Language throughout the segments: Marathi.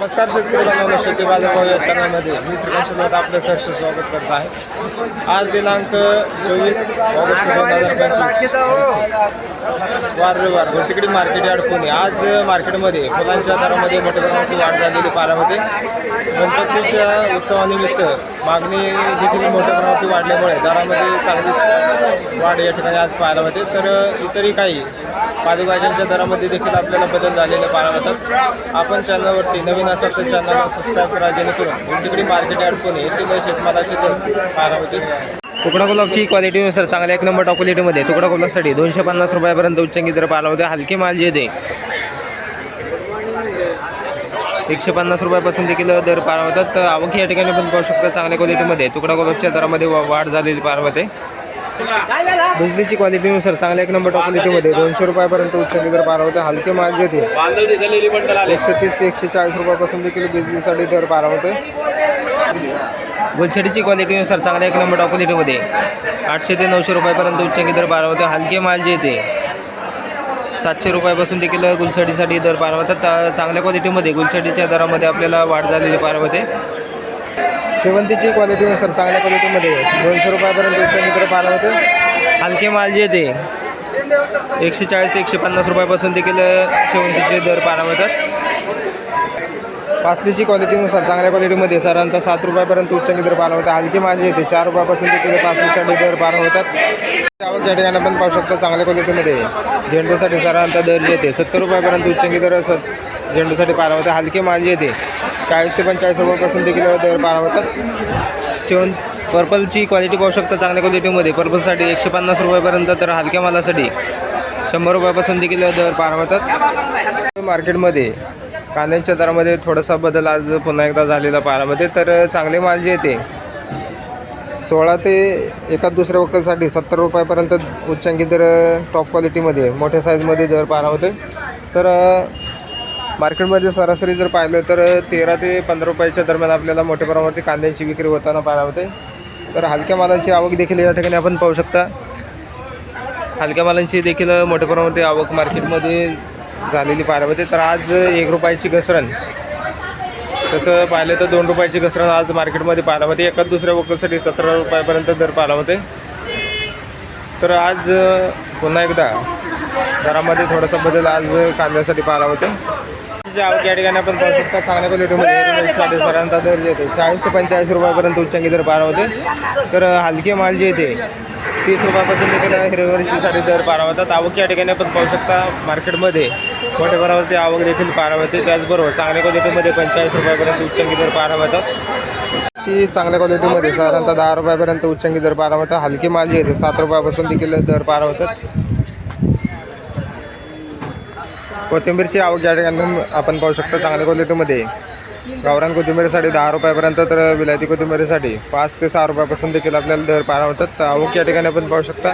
नमस्कार शेतकरी बांधवांनो शेती बाजारभाव या चॅनलमध्ये मी श्रीकांत आपलं सहर्ष स्वागत करत आहे. आज दिनांक चोवीस ऑगस्ट दोन हजार पंचवीस वार रविवार घोटिकडी मार्केट यार्ड पुणे. आज मार्केटमध्ये फुलांच्या दरामध्ये मोठ्या प्रमाणात वाढ झालेली पाहायला गणपतीच्या उत्सवानिमित्त मागणी देखील मोठ्या प्रमाणात वाढल्यामुळे दरामध्ये चांगली वाढ या ठिकाणी आज पाहायला मिळते. तर इतरही काही पालेभाज्यांच्या दरामध्ये देखील आपल्याला बदल झालेले पाहायला मिळतात. आपण चॅनलवरती नवीन असं तर चॅनलला सबस्क्राईब करा जेणेकरून तिकडे मार्केट अडकून येईल येथील शेतमालाची दर पाहायला तुकडा गुलाबची क्वालिटीनुसार चांगल्या एक नंबर टॉप क्वालिटीमध्ये तुकडा गुलाबसाठी दोनशे पन्नास रुपयापर्यंत उच्चांकी दर पाहिला होते हलके माल जे ते एकशे पन्नास रुपयापासून देखील दर पार होतात. तर आवक या ठिकाणी पण पाहू शकता चांगल्या क्वालिटीमध्ये तुकडा गुलाबच्या दरामध्ये वा- वाढ झालेली पार होते. बिजलीची क्वालिटीनुसार चांगल्या एक नंबर टॉप क्वालिटीमध्ये दोनशे रुपयापर्यंत उच्चांकी दर पार होते. हलके माल जे ते एकशे तीस ते एकशे चाळीस रुपयापासून देखील बिजलीसाठी दर पार होते गुलछडीची क्वालिटीनुसार चांगल्या एक नंबर टॉप क्वालिटीमध्ये. आठशे ते नऊशे रुपयापर्यंत उच्चांकी दर पार होते. हलके माल जे ते सातशे रुपयापासून देखील गुलछडीसाठी दर पार होतात. ता- चांगल्या क्वालिटीमध्ये गुलछडीच्या दरामध्ये आपल्याला वाढ झालेली पार होते. शेवंतीची क्वालिटीनुसार चांगल्या क्वालिटीमध्ये दोनशे रुपयापर्यंत दोनशे दर पार होते हलके माल जे ते एकशे चाळीस ते एकशे पन्नास रुपयापासून देखील शेवंतीचे दर पार होतात पासलीची क्वालिटीनुसार चांगल्या क्वालिटीमध्ये साधारणतः सात रुपयापर्यंत उच्चांकी दर पार होतात हलकी माझी येते चार रुपयापासून देखील पासलीसाठी दर पार होतात आवक या ठिकाणी आपण पाहू शकतो चांगल्या क्वालिटीमध्ये झेंडूसाठी साधारणतः दर जे येते सत्तर रुपयापर्यंत उच्चांकी दर असत झेंडूसाठी पार होते हलकी माझी येते चाळीस ते पंचेचाळीस रुपयापासून देखील दर पार होतात. शिवण पर्पलची क्वालिटी पाहू शकता चांगल्या क्वालिटीमध्ये पर्पलसाठी एकशे पन्नास रुपयापर्यंत तर हलक्या मालासाठी शंभर रुपयापासून देखील दर पार होतात. मार्केटमध्ये कांद्यांच्या दरामध्ये थोडासा बदल आज पुन्हा एकदा झालेला पारामध्ये तर चांगले माल जे येते सोळा ते एका दुसऱ्या वकलसाठी सत्तर रुपयापर्यंत उच्चांकी दर टॉप क्वालिटीमध्ये मोठ्या साईजमध्ये दर पारा होते. तर मार्केटमध्ये सरासरी जर पाहिलं तर तेरा ते पंधरा रुपयाच्या दरम्यान आपल्याला मोठ्या प्रमाणावरती कांद्यांची विक्री होताना पाहायला होते तर हलक्या मालांची आवक देखील या ठिकाणी आपण पाहू शकता. हलक्या मालांची देखील मोठ्या प्रमाणावरती आवक मार्केटमध्ये झालेली पाहायला होते तर आज एक रुपयाची घसरण. तसं पाहिलं तर दोन रुपयाची घसरण आज मार्केटमध्ये पाहायला होते एकाच दुसऱ्या वकलसाठी सतरा रुपयापर्यंत दर पाहायला होते तर आज पुन्हा एकदा दरामध्ये थोडासा बदल आज कांद्यासाठी पाहायला होते या ठिकाणी आपण पाहू शकता. चांगल्या क्वालिटीमध्ये हिरवी साधारणतः दर जे येते चाळीस ते पंचेचाळीस रुपयापर्यंत उच्चांकी दर पार होते तर हलके माल जे येते तीस रुपयापासून देखील हिरवी दर पाहायला होतात. आवक या ठिकाणी आपण पाहू शकता. मार्केटमध्ये मोठ्या प्रमाणावरती आवक देखील पाहायला होते. त्याचबरोबर चांगल्या क्वालिटीमध्ये पंचेचाळीस रुपयापर्यंत उच्चांकी दर पाहायला होतात. ची चांगल्या क्वालिटीमध्ये साधारणतः दहा रुपयापर्यंत उच्चांकी दर पाहायला होतात. हलके माल जे येते सात रुपयापासून देखील दर पाहायला होतात कोथिंबीरची आवक या ठिकाणी आपण पाहू शकता चांगल्या क्वालिटीमध्ये गावरान कोथिंबीरीसाठी दहा रुपयापर्यंत तर विलायती कोथिंबीरीसाठी पाच ते सहा रुपयापासून देखील आपल्याला दर पाहायला होतात तर आवक या ठिकाणी आपण पाहू शकता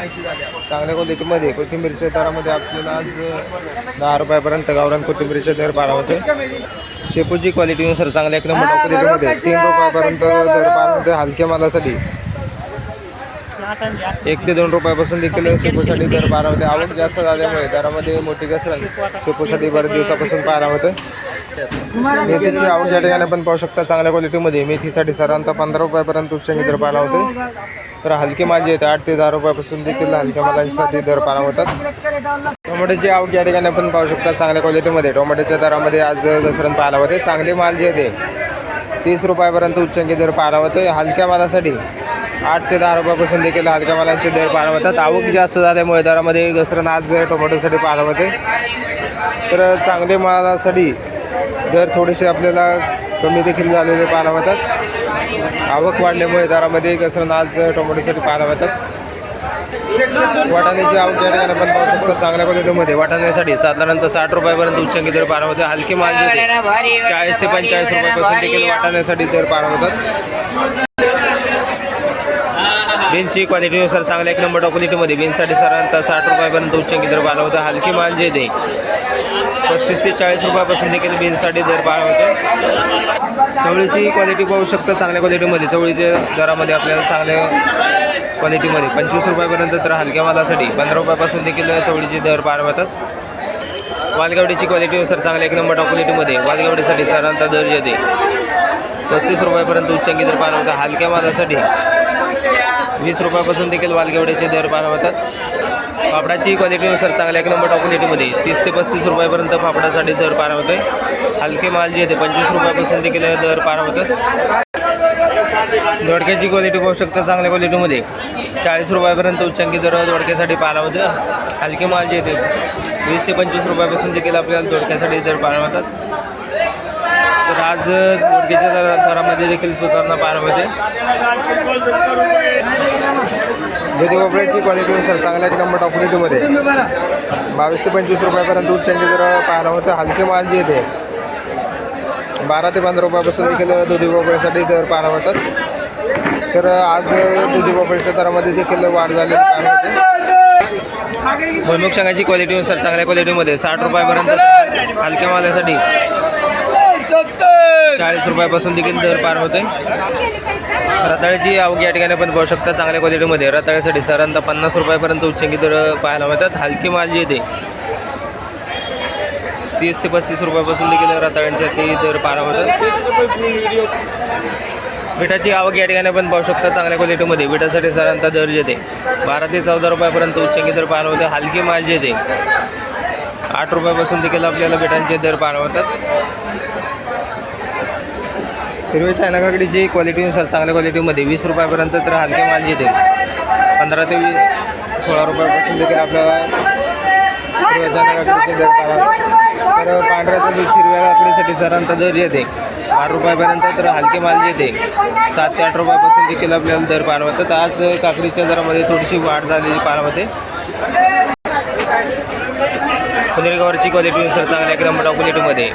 चांगल्या क्वालिटीमध्ये कोथिंबीरच्या दरामध्ये आपल्याला आज दहा रुपयापर्यंत गावरान कोथिंबीरीचे दर पाहायला होते शेपूची क्वालिटीनुसार चांगल्या एक नंबर क्वालिटीमध्ये तीन रुपयापर्यंत दर पाहायला होते हलक्या मालासाठी. एक ते दोन रुपयापासून देखील शेपूसाठी दर बारा होते आवक जास्त झाल्यामुळे दरामध्ये मोठी घसरण शेपूसाठी बऱ्याच दिवसापासून पाहायला होते मेथीची आवक या ठिकाणी पण पाहू शकता चांगल्या क्वालिटीमध्ये मेथीसाठी सर्वांत पंधरा रुपयापर्यंत उच्चंगी दर पाहायला होते तर हलकी माझी येते आहेत आठ ते दहा रुपयापासून देखील हलक्या मालांसाठी दर पाहायला होतात टोमॅटोची आवक या ठिकाणी आपण पाहू शकता चांगल्या क्वालिटीमध्ये. टोमॅटोच्या दरामध्ये आज घसरण पाहायला होते चांगले माल जे होते तीस रुपयापर्यंत उच्चांकी दर पाहायला होते हलक्या मालासाठी आठ ते दहा रुपयापासून देखील हलक्या मालांचे दर पाहायला होतात आवक जास्त झाल्यामुळे दरामध्ये घसरण आज टोमॅटोसाठी पाहायला होते तर चांगले मालासाठी दर थोडेसे आपल्याला कमी देखील झालेले पाहायला होतात आवक वाढल्यामुळे दरामध्ये घसरण आज टोमॅटोसाठी पाहायला होतात वाटाण्याची आवक या ठिकाणी आपण पाहू शकतो चांगल्या क्वालिटीमध्ये वाटाण्यासाठी साधारणतः साठ रुपयापर्यंत उच्चांकी दर पार होते हलके माल चाळीस ते पंचेचाळीस रुपयापासून देखील वाटाण्यासाठी दर पार होतात बीनची क्वालिटीनुसार चांगल्या एक नंबर क्वालिटीमध्ये बीनसाठी साधारणतः साठ रुपयापर्यंत उच्चांकी दर पार होतं? माल जे ते. पस्तीस ते चाळीस रुपयापासून देखील बीन्ससाठी दर पार होते चवळीची क्वालिटी पाहू शकता चांगल्या क्वालिटीमध्ये चवळीच्या दरामध्ये आपल्याला चांगल्या क्वालिटीमध्ये पंचवीस रुपयापर्यंत तर हलक्या मालासाठी पंधरा रुपयापासून देखील चवळीचे दर पार होतात वालगावडीची क्वालिटीनुसार चांगल्या एक नंबर टॉप क्वालिटीमध्ये वालगावडीसाठी साधारणतः दर्ज येते पस्तीस रुपयापर्यंत उच्चांकी दर पार होता? हलक्या मालासाठी वीस रुपयापासून देखील वालगेवड्याचे दर पार होतात पापडाची क्वालिटीनुसार चांगल्या एक नंबर क्वालिटीमध्ये तीस ते पस्तीस रुपयापर्यंत पापडासाठी दर पार होतोय हलके माल जे येते पंचवीस रुपयापासून देखील दर पार होतात दोडक्याची क्वालिटी पाहू शकता चांगल्या क्वालिटीमध्ये चाळीस रुपयापर्यंत उच्चांकी दर दोडक्यासाठी पार होतं हलके माल जे येते वीस ते पंचवीस रुपयापासून देखील आपल्याला दोडक्यासाठी दर पार होतात तर आज दोडक्याच्या दरामध्ये देखील सुधारणा पाहायला मिळते. दुधी भोपळ्याची क्वालिटीनुसार चांगल्या नंबर टॉप क्वालिटीमध्ये बावीस ते पंचवीस रुपयापर्यंत उच्चांकी दर पाहायला होतं हलके माल जे येते बारा ते पंधरा रुपयापासून देखील दुधी भोपळ्यासाठी दर पाहायला होतात तर आज दुधी भोपळ्याच्या दरामध्ये देखील वाढ झालेली पाहायला होते भुईमुग शेंगाची क्वालिटीनुसार चांगल्या क्वालिटीमध्ये साठ रुपयापर्यंत हलक्या मालासाठी चाळीस रुपयापासून देखील दर पार होते. रताळ्याची आवक या ठिकाणी आपण पाहू शकता चांगल्या क्वालिटीमध्ये रताळ्यासाठी साधारणतः पन्नास रुपयापर्यंत उच्चंकी दर पाहायला मिळतात. हलकी माल जी येते तीस ते पस्तीस रुपयापासून देखील रताळ्यांच्या ते दर पार होतात विठाची आवक या ठिकाणी आपण पाहू शकता चांगल्या क्वालिटीमध्ये बिटासाठी साधारणतः दर येते बारा ते चौदा रुपयापर्यंत उच्चांकी दर पार होते हलकी माल जे येते आठ रुपयापासून देखील आपल्याला बिटांचे दर पार होतात हिरवे चायनाकाकडीची क्वालिटीनुसार चांगल्या क्वालिटीमध्ये वीस रुपयापर्यंत तर हलके माल येते पंधरा ते वीस सोळा रुपयापासून देखील आपल्याला हिरव्या चायनाकाकडीचे दर तर पांढऱ्याचा दूध हिरव्या काकडीसाठी सरांचा दर येते. आठ रुपयापर्यंत तर हलके माल येते. सात ते आठ रुपयापासून देखील आपल्याला दर पाहायला तर आज काकडीच्या दरामध्ये थोडीशी वाढ झालेली पाहायला होते क्वालिटीनुसार चांगल्या एकदम क्वालिटीमध्ये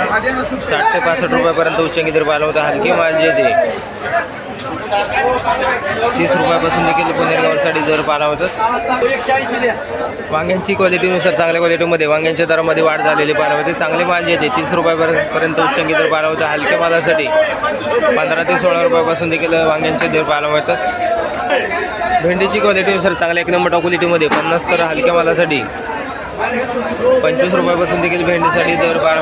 साठ ते पासष्ट रुपयापर्यंत उच्चांकी दर पाहिला होता. हलके माल ते. तीस रुपयापासून देखील पुनेरगावसाठी दर पाहिला होतं. वांग्यांची क्वालिटीनुसार चांगल्या क्वालिटीमध्ये वांग्यांच्या दरामध्ये वाढ झालेली पाहिला होते. चांगले माल जे तीस रुपयापर्यंत उच्चांकी दर पाहिला होता. हलक्या मालासाठी पंधरा ते सोळा रुपयापासून देखील वांग्यांचे दर पाहायला मिळतात. भेंडीची क्वालिटीनुसार चांगल्या एक नंबर क्वालिटीमध्ये पन्नास तर हलक्या मालासाठी पंचवीस रुपयापासून देखील भेंडीसाठी दर बारा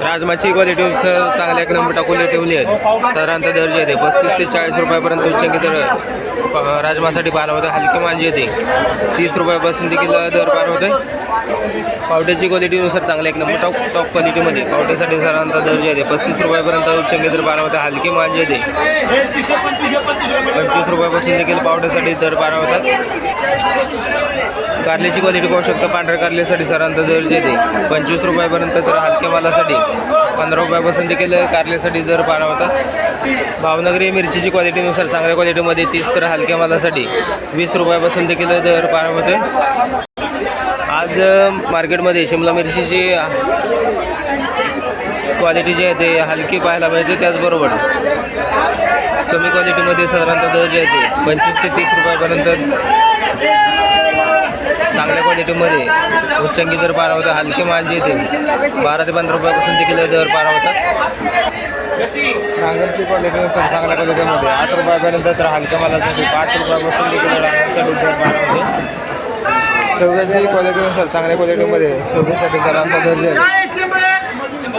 राजमाची क्वालिटी चांगल्या एक नंबर टाकून ठेवली आहे. सरांचा दर जे येते पस्तीस ते चाळीस रुपयापर्यंत उच्चांकी दर राजमासाठी बारा हलकी माल येते. तीस रुपयापासून देखील दर बारा होते पावट्याची क्वालिटीनुसार चांगल्या एक नंबर टॉप टॉप क्वालिटीमध्ये पावट्यासाठी सरांचा दर जे येते पस्तीस रुपयापर्यंत उच्चांकी दर बारा हलकी माल जे येते. पंचवीस रुपयापासून देखील पावट्यासाठी दर बारा होतात कारल्याची क्वालिटी पाहू शकता. पांढऱ्या कारल्यासाठी सरांचा दर जे येते पंचवीस रुपयापर्यंत तर हलक्या मालासाठी पंधरा रुपयापासून देखील कारल्यासाठी दर बारा होता भावनगरी मिरचीची क्वालिटीनुसार चांगल्या क्वालिटीमध्ये तीस तर हलक्या मालासाठी वीस रुपयापासून देखील दर बारा होते आज मार्केटमध्ये शिमला मिरचीची क्वालिटी जी आहे ते हलकी पाहायला मिळते त्याचबरोबर कमी क्वालिटीमध्ये साधारणतः दर जे आहे ते पंचवीस ते तीस रुपयापर्यंत चांगल्या क्वालिटीमध्ये उच्चंगी दर पारा होतात हलके माल जे येते बारा ते पंधरा रुपयापासून किलो दर पारा होतात. नांगरची क्वालिटीनुसार चांगल्या क्वालिटीमध्ये आठ रुपयापर्यंत तर हलक्या मालासाठी पाच रुपयापासून देखील नांगरचा दर पारा होते. शेवग्याची क्वालिटीनुसार चांगल्या क्वालिटीमध्ये शेवग्यासाठी सरांचा दर्जा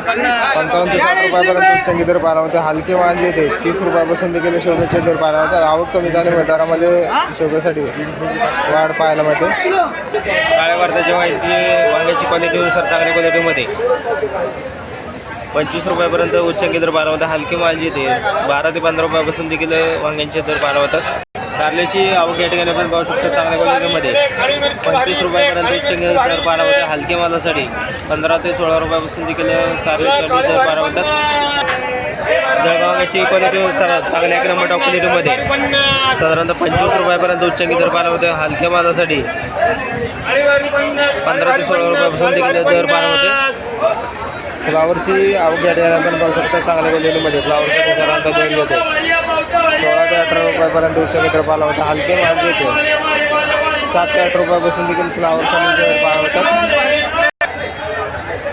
पंचावन्न ते साठ रुपयापर्यंत चंगी दर पारा होते हलके माल जे येते तीस रुपयापासून देखील शेवग्याचे दर पारा होतात आवक कमी झाल्यामुळे दरामध्ये शेवग्यासाठी वाढ पाहायला मिळते. काळ्या भारताची माहिती वांग्याची क्वालिटीनुसार चांगल्या क्वालिटीमध्ये पंचवीस रुपयापर्यंत उच्च दर पारा होता हलके माल जे येते बारा ते पंधरा रुपयापासून देखील वांग्यांचे दर पारा होतात कारल्याची आवक या ठिकाणी आपण पाहू शकतो चांगल्या क्वालिटीमध्ये. पंचवीस रुपयापर्यंत उच्चांकी दर पारा होते हलक्या मालासाठी पंधरा ते सोळा रुपयापासून देखील कारल्याची दर पारा होतात जळगावाची क्वालिटी चांगल्या एक नंबर टॉप क्वालिटीमध्ये साधारणतः पंचवीस रुपयापर्यंत उच्चांकी दर पारा होते हलक्या मालासाठी पंधरा ते सोळा रुपयापासून देखील दर पारा होते फ्लावरची आवक या ठिकाणी आपण पाहू शकता. चांगल्या क्वालिटीमध्ये फ्लावरसाठी साधारणतः दर येते. सोळा ते अठरा रुपयापर्यंत उच्चांकी मित्र पाला होता हलके माल घेतो सात ते आठ रुपयापासून देखील फ्लावरचा म्हणजे पाला होतात.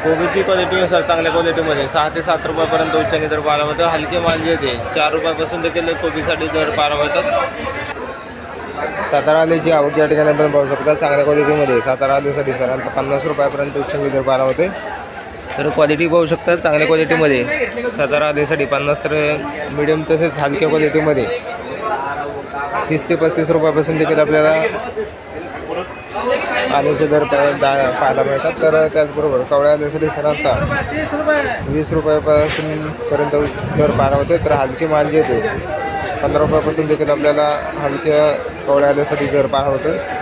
कोबीची क्वालिटी सर चांगल्या क्वालिटीमध्ये सहा ते सात रुपयापर्यंत उच्चांकी दर पाला होतं हलके माल येते. चार रुपयापासून देखील कोबीसाठी दर पाहायला होतात सातारा आलीची आवक या ठिकाणी आपण पाहू शकता. चांगल्या क्वालिटीमध्ये सातारा आल्यासाठी साधारणतः पन्नास रुपयापर्यंत उच्चांकी दर पाहायला होते तर क्वालिटी पाहू शकता चांगल्या क्वालिटीमध्ये सातारा आल्यासाठी पन्नास तर मिडियम तसेच हलक्या क्वालिटीमध्ये तीस ते पस्तीस रुपयापासून देखील आपल्याला आल्याचे दर पाहायला मिळतात. तर त्याचबरोबर कवळ्या आल्यासाठी साधारणतः वीस रुपयापासून पर्यंत दर पाहायला होते तर हलकी माल जे येते पंधरा रुपयापासून देखील आपल्याला हलक्या कवळ्या आल्यासाठी दर पाहायला होते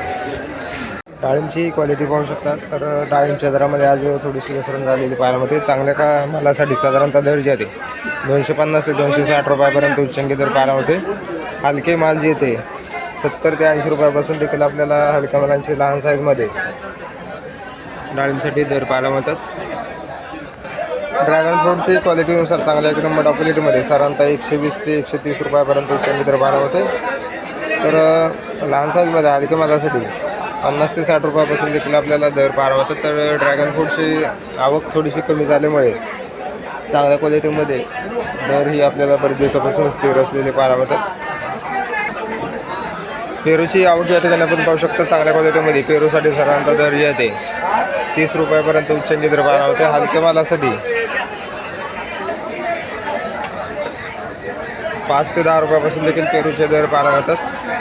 डाळिंबची क्वालिटी पाहू शकतात. तर डाळिंबच्या दरामध्ये आज थोडीशी घसरण झालेली पाहायला मिळते. चांगल्या का मालासाठी साधारणतः दर जे आहे दोनशे पन्नास ते दोनशे साठ रुपयापर्यंत उच्चंकी दर पाहायला होते हलके माल जे येते सत्तर ते ऐंशी रुपयापासून देखील आपल्याला हलक्या मालांची लहान साईजमध्ये डाळिंबसाठी दर पाहायला मिळतात. ड्रॅगन फ्रूटची क्वालिटीनुसार चांगल्या एक नंबर क्वालिटीमध्ये साधारणतः एकशे वीस ते एकशे तीस रुपयापर्यंत उच्चंकी दर पाहायला होते तर लहान साईजमध्ये हलक्या मालासाठी पन्नास ते साठ रुपयापासून देखील आपल्याला दर पार होतात तर ड्रॅगन फ्रूटची आवक थोडीशी कमी झाल्यामुळे चांगल्या क्वालिटीमध्ये दर ही आपल्याला बरेच दिवसापासून स्थिर असलेले पाहायला होतात पेरूची आवक या ठिकाणी आपण पाहू शकतो चांगल्या क्वालिटीमध्ये पेरूसाठी साधारणतः दर येते तीस रुपयापर्यंत उच्चांकी दर पाहायला होते हलक्या मालासाठी पाच ते दहा रुपयापासून देखील पेरूचे दर पारा होतात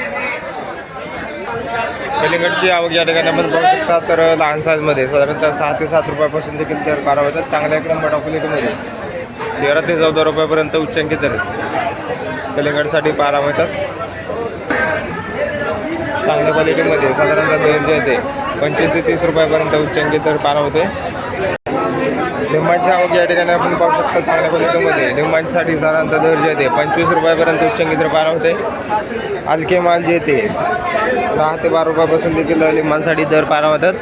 कलिंगडची आवक या ठिकाणी आपण बघू शकता तर लहान साईजमध्ये साधारणतः सहा ते सात रुपयापासून देखील दर पाहायला होतात. चांगल्या एकदम मोठ्या क्वालिटीमध्ये तेरा ते चौदा रुपयापर्यंत उच्चांकी दर कलिंगडसाठी पारा मिळतात चांगल्या क्वालिटीमध्ये साधारणतः दर जे आहे ते पंचवीस ते तीस रुपयापर्यंत उच्चांकी दर पारा होते. लिंबांची आवक या ठिकाणी आपण पाहू शकतो चांगल्या क्वालिटीमध्ये लिंबांसाठी साधारणतः दर जे आहे पंचवीस रुपयापर्यंत उच्चांकी दर पारा होते? हलके माल जे ते दहा ते बारा रुपयापासून देखील लिंबांसाठी दर पारा होतात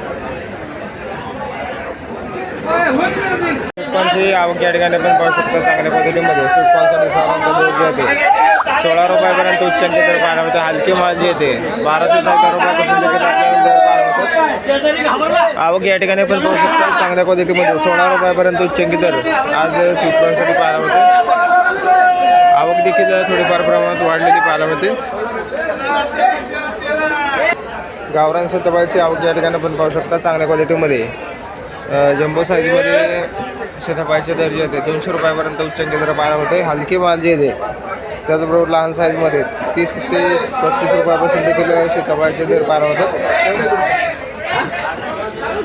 स्वीटकॉर्नची आवक या ठिकाणी आपण पाहू शकतो चांगल्या पद्धतीमध्ये. स्वीटकॉर्नसाठी साधारणतः दर जे येते सोळा रुपयापर्यंत उच्चांकी दर पाहायला होते? हलके माल जे येते बारा ते चौदा रुपयापासून देखील आपल्याला दर पाहायला होतात आवक या ठिकाणी पण पाहू शकता. चांगल्या क्वालिटीमध्ये सोळा रुपयापर्यंत उच्चांकी दर आज सुटण्यासाठी पाहायला होते आवक देखील थोडीफार प्रमाणात वाढलेली पाहायला होते गावरान सतबाची आवक या ठिकाणी पण पाहू शकता. चांगल्या क्वालिटीमध्ये जम्बो साईजमध्ये शेतापायचे दर जे होते दोनशे रुपयापर्यंत उच्चांकी दर पाहायला होते. हलके माल जे येते त्याचबरोबर लहान साईजमध्ये तीस ते पस्तीस रुपयापासून देखील शेतापायचे दर पाहायला होतात.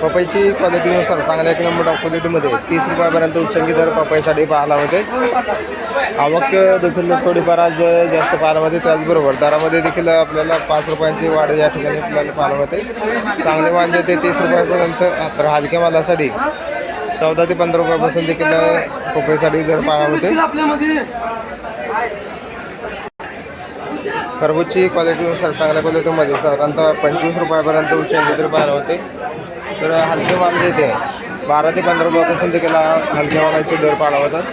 पपईची क्वालिटीनुसार चांगल्या एक नंबर क्वालिटीमध्ये तीस रुपयापर्यंत उच्चांकी दर पपईसाठी पाहायला होते. आवक देखील थोडीफार आज जास्त पाहायला होते. त्याचबरोबर दरामध्ये देखील आपल्याला पाच रुपयांची वाढ या ठिकाणी आपल्याला पाहायला होते. चांगले माल जे ते तीस रुपयापर्यंत तर हलक्या मालासाठी चौदा ते पंधरा रुपयापासून देखील पपईसाठी दर पाहायला होते. खरबूजची क्वालिटीनुसार चांगल्या क्वालिटीमध्ये साधारणतः पंचवीस रुपयापर्यंत उच्चांकी दर पाहायला होते. तर हलके माल जे ते बारा ते पंधरा रुपयापासून देखील हलक्या मालाचे दर पाहायला होतात.